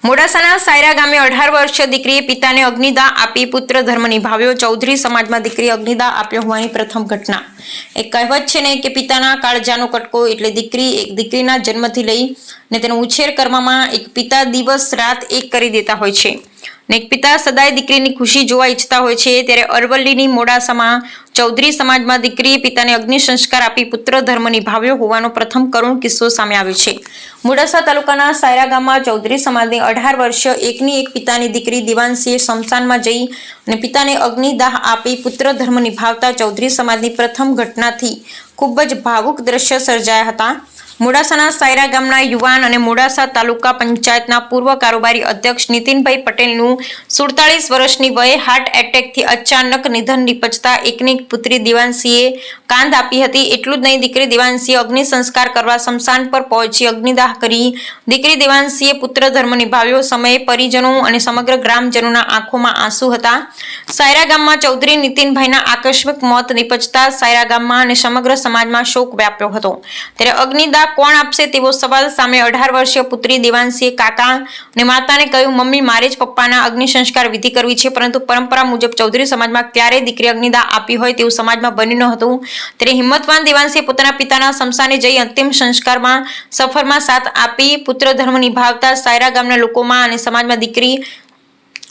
મોડાસાના સાયરા ગામે અઢાર વર્ષીય દીકરીએ પિતાને અગ્નિદા આપી પુત્ર ધર્મ નિભાવ્યો. ચૌધરી સમાજમાં દીકરી અગ્નિદા આપ્યો હોવાની પ્રથમ ઘટના. એક કહેવત છે ને કે પિતાના કાળજાનો કટકો એટલે દીકરી એક દીકરીના જન્મથી લઈ ને તેનો ઉછેર કરવામાં એક પિતા દિવસ રાત એક કરી દેતા હોય છે. ને પિતા સદાય દીકરીની ખુશી જોવા ઈચ્છતા હોય છે, ત્યારે અરવલ્લીની મોડાસામાં ચૌધરી સમાજમાં દીકરીએ પિતાને અગ્નિ સંસ્કાર આપી પુત્ર ધર્મ નિભાવ્યો હોવાનો પ્રથમ કરુણ કિસ્સો સામે આવ્યો છે. મોડાસા તાલુકાના સાયરા ગામમાં ચૌધરી સમાજની અઢાર વર્ષીય એકની એક પિતાની દીકરી દિવાંશીએ શમશાનમાં જઈ અને પિતાને અગ્નિદાહ આપી પુત્ર ધર્મ નિભાવતા ચૌધરી સમાજની પ્રથમ ઘટનાથી ખૂબ જ ભાવુક દ્રશ્ય સર્જાયા હતા. મોડાસાના સાયરા ગામના યુવાન અને મોડાસા તાલુકા પંચાયતના પૂર્વ કારોબારી અધ્યક્ષ નીતિનભાઈ પટેલનું સુડતાળીસ વર્ષની વયે હાર્ટ એટેકથી અચાનક નિધન નિપજતા એકની પુત્રી દિવાંશીએ કાંધ આપી હતી. એટલું જ નહીં, દીકરી દિવાંશીએ અગ્નિ સંસ્કાર કરવા સ્મશાન પર પહોંચી અગ્નિદાહ કરી. દીકરી દિવાંશીએ પુત્ર ધર્મ નિભાવ્યો. સમયે પરિજનો અને સમગ્ર ગ્રામજનોના આંખોમાં આંસુ હતા. સાયરા ગામમાં ચૌધરી નીતિનભાઈના આકસ્મિક મોત નિપજતા સાયરા ગામમાં અને સમગ્ર સમાજમાં શોક વ્યાપ્યો હતો. ત્યારે અગ્નિદાહ કોણ આપશે તેવો સવાલ સામે અઢાર વર્ષીય પુત્રી દેવાંશીએ કાકા અને માતાને કહ્યું, મમ્મી, મારે જ પપ્પાના અગ્નિ સંસ્કાર વિધિ કરવી છે, પરંતુ પરંપરા મુજબ ચૌધરી સમાજમાં ક્યારેય દીકરી અગ્નિદા આપી હોય તેવું સમાજમાં બન્યું ન હતું. ત્યારે હિંમતવાન દેવાંશીએ પોતાના પિતાના શમશાને જઈ અંતિમ સંસ્કારમાં સફરમાં સાથ આપી પુત્ર ધર્મ નિભાવતા સાયરા ગામના લોકોમાં અને સમાજમાં દીકરી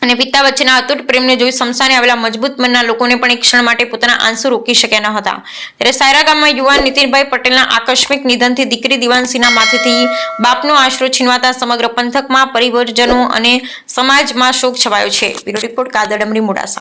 અને પિતા વચ્ચેના અતૂટ પ્રેમને જોઈ સમસાને આવેલા મજબૂત મનના લોકોને પણ એક ક્ષણ માટે પોતાના આંસુ રોકી શક્યા ન હતા. ત્યારે સાયરા ગામમાં યુવાન નીતિનભાઈ પટેલના આકસ્મિક નિધનથી દીકરી દિવાનસિંહના માથેથી બાપનો આશરો છીનવાતા સમગ્ર પંથકમાં પરિવર્જનો અને સમાજમાં શોક છવાયો છે. Bureau report Kadar Damri Modasa.